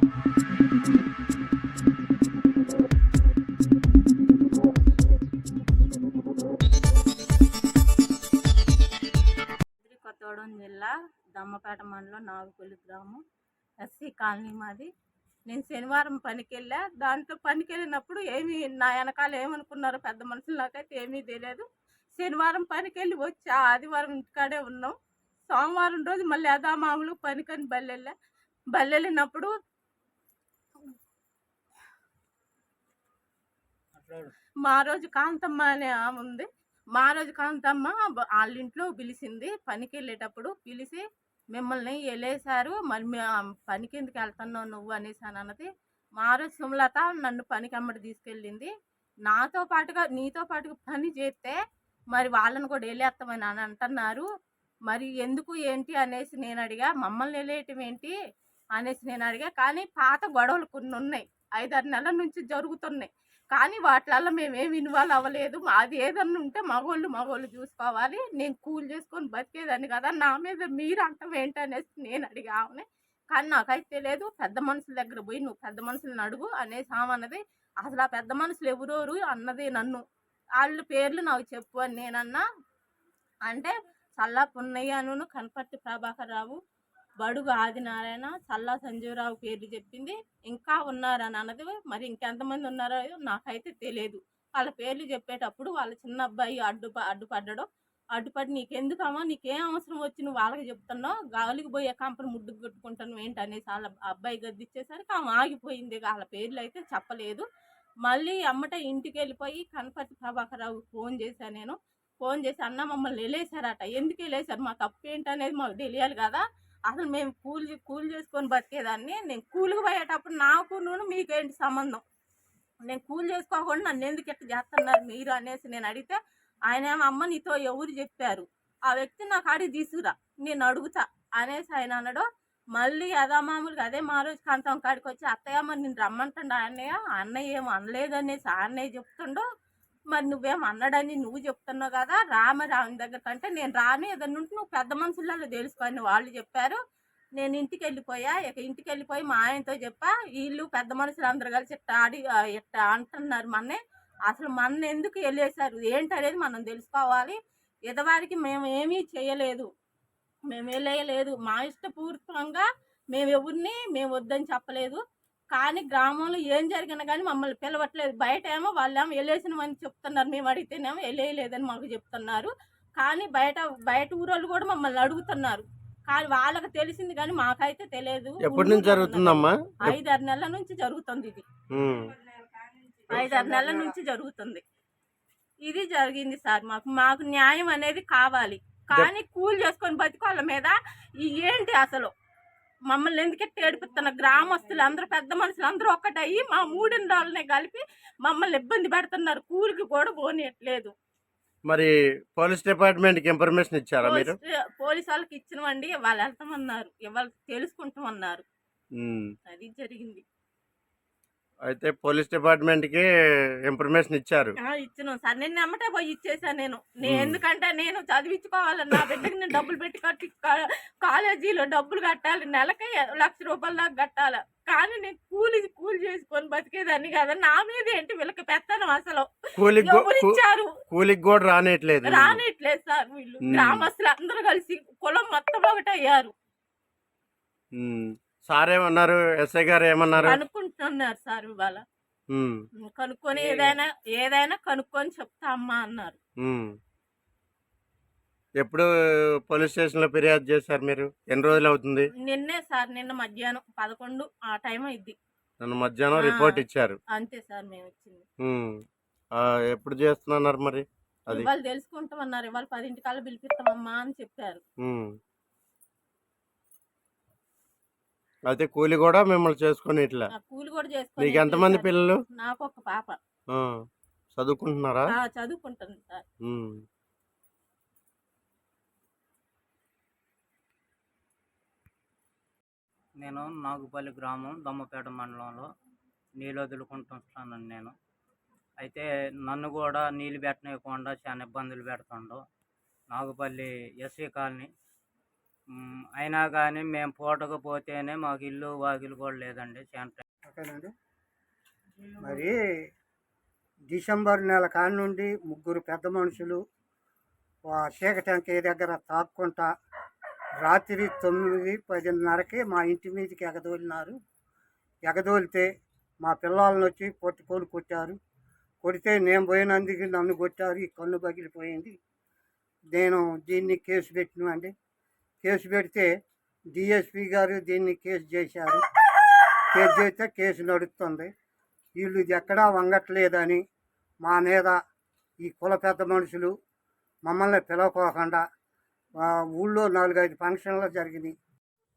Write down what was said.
కొత్తగూడెం జిల్లా దమ్మపేట మండలం నాగుపల్లి గ్రామం. ఎస్సీ కాలనీ మాది. నేను శనివారం పనికి వెళ్ళా దాంట్లో పనికి వెళ్ళినప్పుడు ఏమీ నా వెనకాల ఏమనుకున్నారో పెద్ద మనుషులు నాకైతే ఏమీ తెలియదు. శనివారం పనికి వెళ్ళి వచ్చి ఆదివారం ఇంటికాడే ఉన్నాం. సోమవారం రోజు మళ్ళీ అదా మామూలు పనికని బల్లెళ్ళా. బల్లెళ్ళినప్పుడు మా రోజు కాంతమ్మ అనే ఆమె ఉంది. మా రోజు కాంతమ్మ వాళ్ళ ఇంట్లో పిలిచింది. పనికి వెళ్ళేటప్పుడు పిలిచి మిమ్మల్ని వెళ్ళేశారు మరి పనికి ఎందుకు వెళ్తున్నావు నువ్వు అనేసి అని అన్నది. మా రోజు సుమలత నన్ను పనికి అమ్మడి తీసుకెళ్ళింది. నాతో పాటుగా నీతో పాటుగా పని చేస్తే మరి వాళ్ళని కూడా వెళ్ళేస్తామని అని అంటున్నారు. మరి ఎందుకు ఏంటి అనేసి నేను అడిగా. మమ్మల్ని వెళ్ళేయటం ఏంటి అనేసి నేను అడిగా. కానీ పాత గొడవలు కొన్ని ఉన్నాయి. ఐదారు నెలల నుంచి జరుగుతున్నాయి. కానీ వాటిలలో మేమేమి ఇన్వాల్వ్ అవ్వలేదు. మాది ఏదన్నా ఉంటే మగోళ్ళు మగోళ్ళు చూసుకోవాలి. నేను కూల్ చేసుకొని బతికేదాన్ని కదా. నా మీద మీరు అంటాం ఏంటనేసి నేను అడిగా ఆమెని కానీ నాకైతే తెలియదు. పెద్ద మనుషుల దగ్గర పోయి నువ్వు పెద్ద మనుషులను అడుగు అనేసి ఆమె అసలు ఆ పెద్ద మనుషులు ఎవరెవరు అన్నది నన్ను. వాళ్ళ పేర్లు నాకు చెప్పు అని నేనన్నా. అంటే చల్లా పున్నయ్యను కనపర్తి ప్రభాకర్ రావు. బడుగు ఆదినారాయణ చల్లా సంజీవరావు పేర్లు చెప్పింది. ఇంకా ఉన్నారని అన్నది మరి ఇంకెంతమంది ఉన్నారో నాకైతే తెలియదు వాళ్ళ పేర్లు చెప్పేటప్పుడు వాళ్ళ చిన్న అబ్బాయి అడ్డు అడ్డుపడ్డడం అడ్డుపడి నీకెందుకమ్మా నీకేం అవసరం వచ్చి నువ్వు వాళ్ళకి చెప్తున్నావు? గాలికి పోయే కంపని ముడ్డుకు కొట్టుకుంటాను ఏంటి అనేసి వాళ్ళ అబ్బాయి గద్దిచ్చేసరికి ఆమె ఆగిపోయింది. వాళ్ళ పేర్లు అయితే చెప్పలేదు. మళ్ళీ అమ్మట ఇంటికి వెళ్ళిపోయి కనపర్తి ప్రభాకర్ ఫోన్ చేశాను నేను. ఫోన్ చేసి అన్న మమ్మల్ని వెళ్ళేశారట ఎందుకు వెళ్ళేశారు మా తప్పు ఏంటనేది మాకు తెలియాలి కదా. అసలు మేము కూలి కూలి చేసుకొని బతికేదాన్ని. నేను కూలికి పోయేటప్పుడు నాకు నూనె మీకేంటి సంబంధం? నేను కూలి చేసుకోకుండా నన్ను ఎందుకు ఇట్లా చేస్తున్నారు మీరు అనేసి నేను అడిగితే ఆయన ఏమో అమ్మ నీతో ఎవరు చెప్పారు? ఆ వ్యక్తి నాకు అడిగి తీసుకురా నేను అడుగుతా అనేసి ఆయన అన్నాడు. మళ్ళీ అదా మామూలుగా అదే మా రోజు కాంతం కాడికి వచ్చి అత్తయ్య మరి నేను రమ్మంటుండ అన్నయ్య? అన్నయ్య ఏమో అనలేదు అనేసి ఆ అన్నయ్య చెప్తుండో. మరి నువ్వేం అన్నాడని నువ్వు చెప్తున్నావు కదా రామ రాని దగ్గర కంటే నేను రాను ఏదన్నా ఉంటే నువ్వు పెద్ద మనుషులలో తెలుసుకోని వాళ్ళు చెప్పారు. నేను ఇంటికి వెళ్ళిపోయా ఇక ఇంటికి వెళ్ళిపోయి మా ఆయనతో చెప్పా వీళ్ళు పెద్ద మనుషులు అందరు కలిసి ఇట్ట ఆడి ఇట్ట అంటున్నారు మన్నే. అసలు మన ఎందుకు వెళ్ళేశారు? ఏంటనేది మనం తెలుసుకోవాలి. ఎదవారికి మేము ఏమీ చేయలేదు. మేము వెళ్ళేయలేదు. మా ఇష్టపూర్వకంగా మేము ఎవరిని మేము వద్దని చెప్పలేదు. కానీ గ్రామంలో ఏం జరిగినా కానీ మమ్మల్ని పిలవట్లేదు. బయట ఏమో వాళ్ళేమో వెళ్ళేసినమని చెప్తున్నారు. మేము అడిగితేనేమో వెళ్ళేయలేదని మాకు చెప్తున్నారు. కానీ బయట బయట ఊరోళ్ళు కూడా మమ్మల్ని అడుగుతున్నారు. కానీ వాళ్ళకి తెలిసింది కానీ మాకైతే తెలియదు. ఎప్పటి నుంచి జరుగుతుందమ్మా? ఐదారు నెలల నుంచి జరుగుతుంది ఇది. ఐదారు నెలల నుంచి జరుగుతుంది. ఇది జరిగింది సార్ మాకు. మాకు న్యాయం అనేది కావాలి. కానీ కూలి చేసుకొని బతికి వాళ్ళ మీద ఏంటి అసలు? మమ్మల్ని ఎందుకు ఏడిపిస్తున్న గ్రామస్తులు? అందరూ పెద్ద మనుషులు అందరూ ఒక్కటయ్యి మా మూడిన వాళ్ళని కలిపి మమ్మల్ని ఇబ్బంది పెడుతున్నారు. కూలికి కూడా పోనీయట్లేదు. మరి పోలీస్ డిపార్ట్మెంట్కి ఇన్ఫర్మేషన్ ఇచ్చారా మీరు? పోలీస్ వాళ్ళకి ఇచ్చినవండి. వాళ్ళు వెళ్తామన్నారు. వాళ్ళు తెలుసుకుంటామన్నారు. అది జరిగింది. అయితే పోలీస్ డిపార్ట్మెంట్కి ఇన్ఫర్మేషన్ ఇచ్చారు. ఆ, ఇచ్చినాం సార్. నేను నమ్మటే పోయి ఇచ్చేసాను నేను. నేను ఎందుకంటే నేను చదివించుకోవాలని నా బిడ్డకి నేను డబ్బులు పెట్టి కట్టి కాలేజీలో డబ్బులు కట్టాలి. నెలకి లక్ష రూపాయల దాకా కట్టాలి. కానీ నేను కూలి కూలి చేసుకొని బతికేదాన్ని కదా. నా మీద ఏంటి వీళ్ళకి పెత్తనం అసలు? ఇచ్చారు? కూలికి కూడా రానియట్లేదు రానిట్లేదు సార్ వీళ్ళు. గ్రామస్తులు అందరూ కలిసి కులం మొత్తం ఒకటి అయ్యారు. సార్ ఏమన్నారు ఎస్ఐ గారు ఏమన్నారు? కనుక్కుంటున్నారు సార్ ఇవాళ. కనుక్కొని ఏదైనా ఏదైనా కనుక్కొని చెప్తా అమ్మా అన్నారు. ఎప్పుడు పోలీస్ స్టేషన్లో ఫిర్యాదు చేశారు మీరు? ఎన్ని రోజులు అవుతుంది? నిన్నే సార్ నిన్న మధ్యాహ్నం పదకొండు ఆ టైం అయింది నన్ను మధ్యాహ్నం. రిపోర్ట్ ఇచ్చారు. అంతే సార్ మేము వచ్చింది ఎప్పుడు చేస్తున్నారు మరి ఇవాళ తెలుసుకుంటామన్నారు ఇవాళ పదింటి కల్లా పిలిపిస్తామమ్మా అని చెప్పారు. అయితే కూలి కూడా మిమ్మల్ని చేసుకొని ఇట్లా. కూలి కూడా చేసుకొని నీకు ఎంతమంది. పిల్లలు? నాకు ఒక పాప. ఆ, చదువుకుంటున్నారా? ఆ, చదువుకుంటుంది సార్. నేను నాగుపల్లి గ్రామం దమ్మపేట మండలంలో నీళ్ళు వదులుకుంటున్నాను నేను. అయితే నన్ను కూడా నీళ్ళు పెట్టనివ్వకుండా చాలా ఇబ్బందులు పెడుతుండు. నాగుపల్లి ఎస్సీ కాలనీ అయినా కానీ మేము పూటకపోతేనే మాకు ఇల్లు వాకిలు కూడా లేదండి సెంటర్. ఓకేనండి. మరి డిసెంబర్ నెల కాడి నుండి ముగ్గురు పెద్ద మనుషులు ఆ చీకటంకి దగ్గర తాక్కుంటా రాత్రి తొమ్మిది పదిన్నరకి మా ఇంటి మీదకి ఎగదోలినారు. ఎగదోలితే మా పిల్లల్ని వచ్చి కొట్టుకొని కొట్టారు. కొడితే నేను పోయినందుకు నన్ను కొట్టారు. ఈ కన్ను పగిలిపోయింది. నేను దీన్ని కేసు పెట్టినామండి కేసు పెడితే డిఎస్పి గారు దీన్ని కేసు చేశారు. కేసు చేస్తే కేసు నడుస్తుంది. వీళ్ళు ఇది ఎక్కడా వంగట్లేదని మా మీద ఈ కుల పెద్ద మనుషులు మమ్మల్ని పిలవకోకుండా ఊళ్ళో నాలుగైదు ఫంక్షన్లు జరిగినాయి.